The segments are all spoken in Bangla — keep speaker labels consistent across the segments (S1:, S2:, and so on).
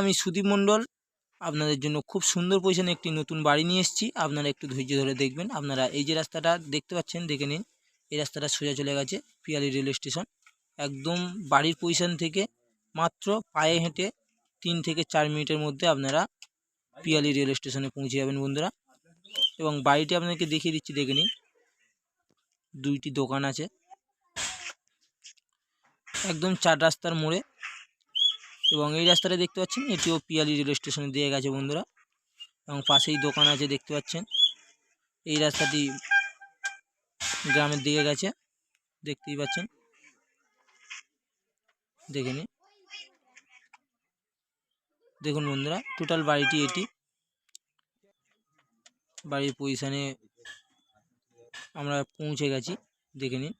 S1: আমি সুদীপ মণ্ডল। আপনাদের জন্য খুব সুন্দর পজিশনে একটি নতুন বাড়ি নিয়ে এসেছি। আপনারা একটু ধৈর্য ধরে দেখবেন। আপনারা এই যে রাস্তাটা দেখতে পাচ্ছেন, দেখে নিন। এই রাস্তাটা সোজা চলে গেছে পিয়ালি রেল স্টেশন। একদম বাড়ির পজিশন থেকে মাত্র পায়ে হেঁটে তিন থেকে চার মিনিটের মধ্যে আপনারা পিয়ালি রেল স্টেশনে পৌঁছে যাবেন বন্ধুরা। এবং বাড়িটি আপনাদেরকে দেখিয়ে দিচ্ছি, দেখে নিন। দুইটি দোকান আছে। একদম চার রাস্তার মোড়ে এবং এই রাস্তাটা দেখতে পাচ্ছেন এটিও পিয়ালি রেল স্টেশনে দিয়ে গেছে বন্ধুরা। এবং পাশেই দোকান আছে দেখতে পাচ্ছেন। এই রাস্তাটি গ্রামের দিকে গেছে, দেখতেই পাচ্ছেন। দেখে নিন। দেখুন বন্ধুরা টোটাল বাড়িটি এটি। বাড়ির পজিশানে আমরা পৌঁছে গেছি, দেখে নিন।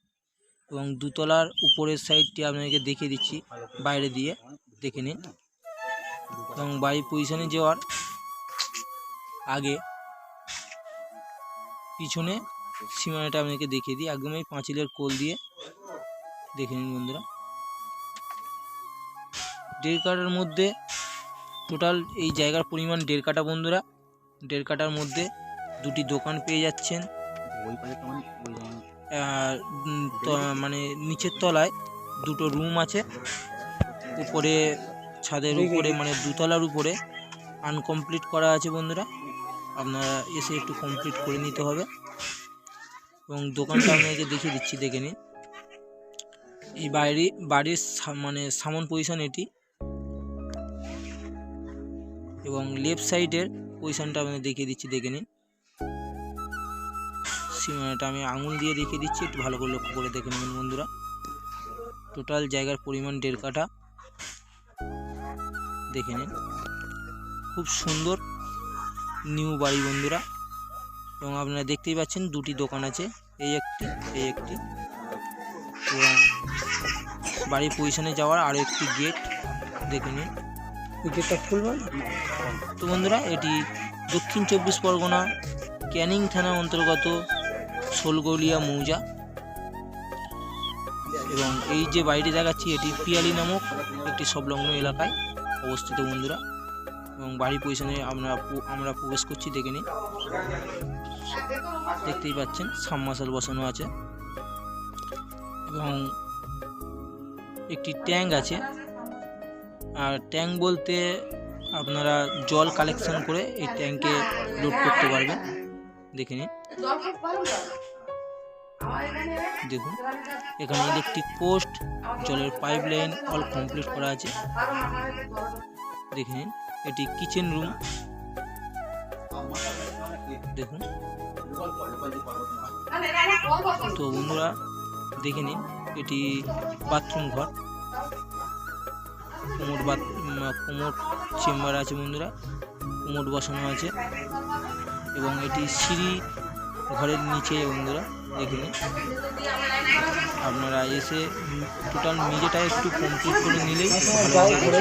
S1: এবং দুতলার উপরের সাইডটি আপনাদেরকে দেখিয়ে দিচ্ছি, বাইরে দিয়ে। দেখে নিন এবং বাড়ির পজিশনে যাওয়ার আগে পিছনে সীমানাটা আপনাকে দেখিয়ে দিই। একদম এই পাঁচিলের কোল দিয়ে দেখে নিন বন্ধুরা। দেড় কাটার মধ্যে টোটাল এই জায়গার পরিমাণ দেড় কাটা বন্ধুরা। দেড় কাটার মধ্যে দুটি দোকান পেয়ে যাচ্ছেন। মানে নিচের তলায় দুটো রুম আছে। উপরে ছাদের উপরে মানে দুতলার উপরে আনকমপ্লিট করা আছে বন্ধুরা। আপনারা এসে একটু কমপ্লিট করে নিতে হবে। এবং দোকানটা আপনাকে দেখিয়ে দিচ্ছি দেখে নিন। এই বাইরে বাড়ির মানে সামন পজিশন এটি। এবং লেফট সাইডের পজিশনটা আপনাকে দেখিয়ে দিচ্ছি দেখে নিন। সিমানাটা আমি আঙুল দিয়ে দেখিয়ে দিচ্ছি একটু ভালো করে লক্ষ্য করে দেখে নেবেন বন্ধুরা। টোটাল জায়গার পরিমাণ দেড় কাঠা। দেখে নিন। খুব সুন্দর নিউ বাড়ি বন্ধুরা। এবং আপনারা দেখতেই পাচ্ছেন দুটি দোকান আছে এই একটি এই একটি। এবং বাড়ির পজিশনে যাওয়ার আরও একটি গেট দেখে নিন।
S2: গেটটা খুলবেন?
S1: তো বন্ধুরা এটি দক্ষিণ চব্বিশ পরগনা ক্যানিং থানা অন্তর্গত শোলগৌলিয়া মৌজা। এবং এই যে বাড়িটি দেখাচ্ছি এটি পিয়ালি নামক একটি সংলগ্ন এলাকায়। অবস্থিত বন্ধুরা। এবং বাড়ির পজিশনে আমরা আমরা প্রবেশ করছি, দেখে নিন। দেখতেই পাচ্ছেন সাবমার্শাল বসানো আছে। এবং একটি ট্যাঙ্ক আছে। আর ট্যাঙ্ক বলতে আপনারা জল কালেকশন করে এই ট্যাঙ্কে লোড করতে পারবেন। দেখে নিন। দেখুন, এখানে ইলেকট্রিক পোস্ট জলের পাইপ লাইন অল কমপ্লিট করা আছে। দেখে নিন, এটি কিচেন রুম দেখুন। তো বন্ধুরা, দেখে নিন, এটি বাথরুম ঘর। কোমোট বাথ কোমোট চেম্বার আছে বন্ধুরা কোমোট বসানো আছে। এবং এটি সিঁড়ি ঘরের নিচে বন্ধুরা। দেখে নিন আপনারা এসে টোটাল মেঝেটা একটু কমপ্লিট করে নিলেই করতে।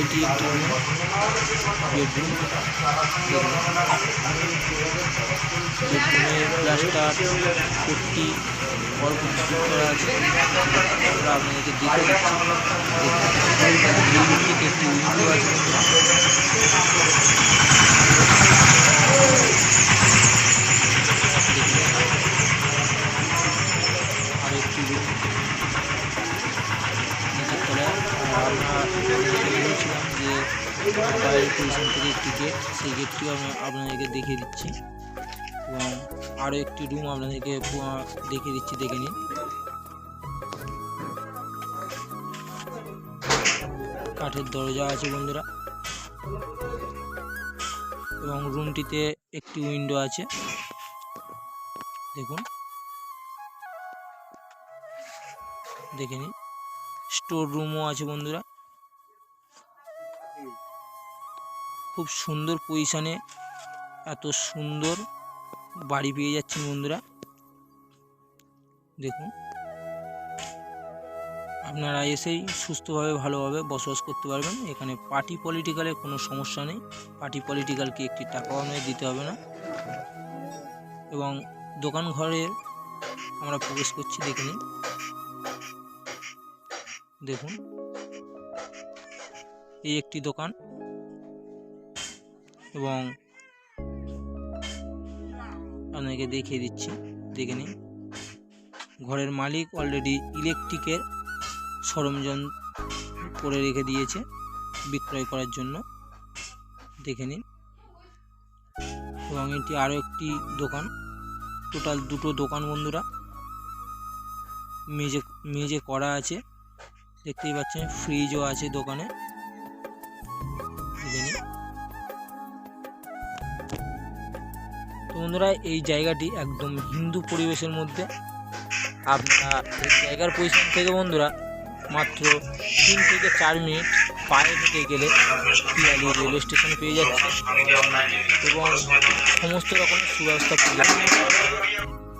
S1: এটি একটি রুম বেডরুম বেডরুমে প্লাস্টার পট্টি অল কমপ্লিট করা আছে। আমরা আপনাদেরকে দেখে দিচ্ছি। একটি উইন্ডো আছে। পজিশন থেকে একটি গেট সেই গেটটিও আমি আপনাদেরকে দেখিয়ে দিচ্ছি। এবং আরও একটি রুম আপনাদেরকে দেখিয়ে দিচ্ছি, দেখে নিন। কাঠের দরজা আছে বন্ধুরা। এবং রুমটিতে একটি উইন্ডো আছে। দেখুন। দেখে নিন। স্টোর রুমও আছে বন্ধুরা। খুব সুন্দর পজিশনে এত সুন্দর বাড়ি পেয়ে যাচ্ছেন বন্ধুরা। দেখুন। আপনারা এসেই সুস্থভাবে, ভালোভাবে বসবাস করতে পারবেন। এখানে পার্টি পলিটিক্যালের কোনো সমস্যা নেই। পার্টি পলিটিক্যালকে একটি টাকাও আপনাকে দিতে হবে না। এবং দোকান ঘরে আমরা প্রবেশ করছি, দেখে নিন। দেখুন। এই একটি দোকান। এবং আপনাকে দেখিয়ে দিচ্ছি। দেখে নিন। ঘরের মালিক অলরেডি ইলেকট্রিকের সরঞ্জাম করে রেখে দিয়েছে বিক্রয় করার জন্য। দেখে নিন। এবং এটি আরও একটি দোকান। টোটাল দুটো দোকান বন্ধুরা। মেজে মেজে করা আছে। দেখতেই পাচ্ছেন ফ্রিজও আছে দোকানে। দেখে নিন। তো বন্ধুরা, এই জায়গাটি একদম হিন্দু পরিবেশের মধ্যে। আপনার এই জায়গার পজিশন থেকে বন্ধুরা, মাত্র তিন থেকে চার মিনিট পায়ে হেঁটে গেলে পিয়ালি রেলওয়ে স্টেশন পেয়ে যাচ্ছে এবং সমস্ত রকমের সুব্যবস্থা পেয়ে যাচ্ছে।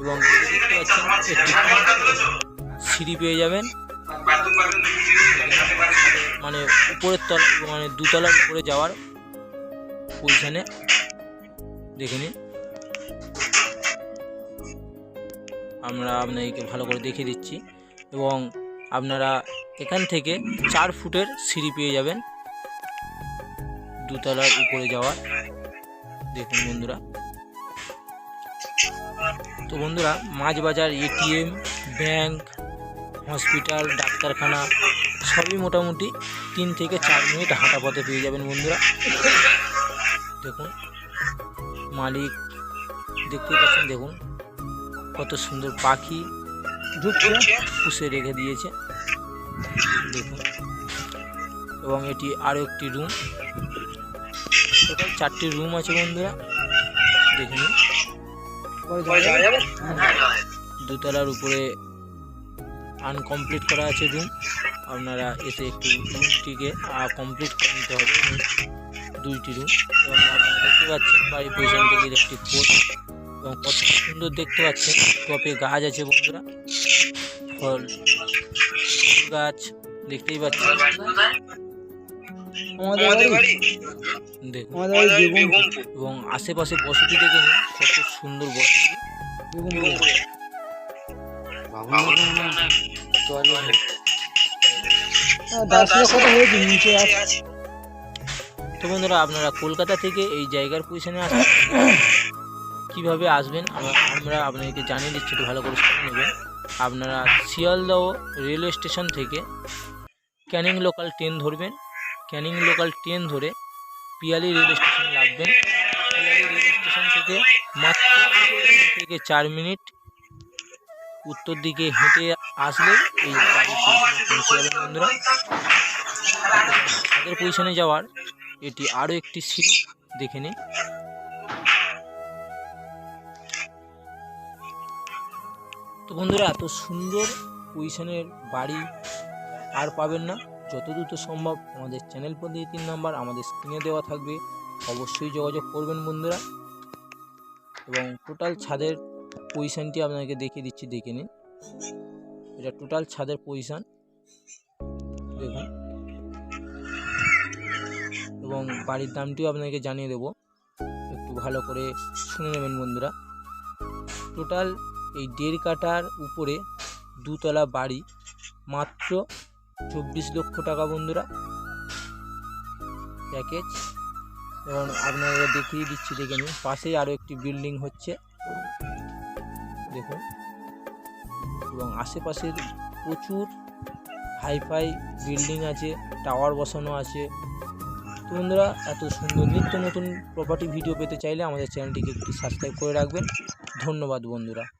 S1: এবং দেখতে পাচ্ছেন সিঁড়ি পেয়ে যাবেন। মানে উপরের তলা মানে দুতলার উপরে যাওয়ার পজিশানে দেখে নিন। আমরা আপনাদেরকে ভালো করে দেখিয়ে দিচ্ছি এবং আপনারা এখান থেকে চার ফুটের সিঁড়ি পেয়ে যাবেন দুতলার উপরে যাওয়ার। দেখুন বন্ধুরা। তো বন্ধুরা মাছ বাজার এটিএম, ব্যাংক, হসপিটাল, ডাক্তারখানা, সবই মোটামুটি তিন থেকে চার মিনিট হাঁটা পথে পেয়ে যাবেন বন্ধুরা। দেখুন, মালিক দেখতেই পাচ্ছেন দেখুন কত সুন্দর পাখি
S2: ঢুকছে।
S1: পুষে রেখে দিয়েছে। দেখুন এবং এটি আরও একটি রুম টোটাল চারটি রুম আছে বন্ধুরা। দেখে নিন।
S2: পরে যাওয়া যাবে?
S1: দোতলার উপরে আনকমপ্লিট করা আছে রুম আপনারা এসে একটু রুমটিকে কমপ্লিট করে নিতে হবে। দুইটি রুম এবং আপনারা দেখতে পাচ্ছেন বাড়ির পজিশন থেকে ইলেকট্রিক পোস্ট এবং কত সুন্দর দেখতে পাচ্ছেন। টপে গাছ আছে বন্ধুরা। ফল গাছ দেখতেই পাচ্ছেন। দেখুন। এবং আশেপাশে বসতি দেখে কত সুন্দর বসতি। তো বন্ধুরা আপনারা কলকাতা থেকে এই জায়গার পজিশনে আসবেন কীভাবে আসবেন, আমরা আপনাদেরকে জানিয়ে দিচ্ছি, একটু ভালো করে শুনে নেবেন। আপনারা শিয়ালদহ রেলওয়ে স্টেশন থেকে ক্যানিং লোকাল ট্রেন ধরবেন। ক্যানিং লোকাল ট্রেন ধরে পিয়ালি রেলওয়ে স্টেশন লাগবেন। পিয়ালি রেলওয়ে স্টেশন থেকে মাত্র থেকে চার মিনিট উত্তর দিকে হেঁটে আসলে এই পৌঁছে তাদের পজিশনে যাওয়ার এটি আরও একটি সিঁড়ি, দেখে নিন। তো বন্ধুরা, এত সুন্দর পজিশনের বাড়ি আর পাবেন না। যত দ্রুত সম্ভব আমাদের চ্যানেল পদ্ধতি তিন নাম্বার আমাদের স্ক্রিনে দেওয়া থাকবে। অবশ্যই যোগাযোগ করবেন বন্ধুরা। এবং টোটাল ছাদের পজিশনটি আপনাকে দেখিয়ে দিচ্ছি, দেখে নিন। এটা টোটাল ছাদের পজিশন দেখুন। এবং বাড়ির দামটিও আপনাকে জানিয়ে দেবো। একটু ভালো করে শুনে নেবেন বন্ধুরা। টোটাল এই দেড় কাটার উপরে দুতলা বাড়ি। মাত্র চব্বিশ লক্ষ টাকা বন্ধুরা। প্যাকেজ। এবং আপনারা দেখিয়ে দিচ্ছি, দেখে নিন। পাশেই আরও একটি বিল্ডিং হচ্ছে। দেখুন। এবং আশেপাশের প্রচুর হাইফাই বিল্ডিং আছে, টাওয়ার বসানো আছে। তো বন্ধুরা, এত সুন্দর নিত্য নতুন প্রপার্টি ভিডিও পেতে চাইলে আমাদের চ্যানেলটিকে একটি সাবস্ক্রাইব করে রাখবেন। ধন্যবাদ বন্ধুরা।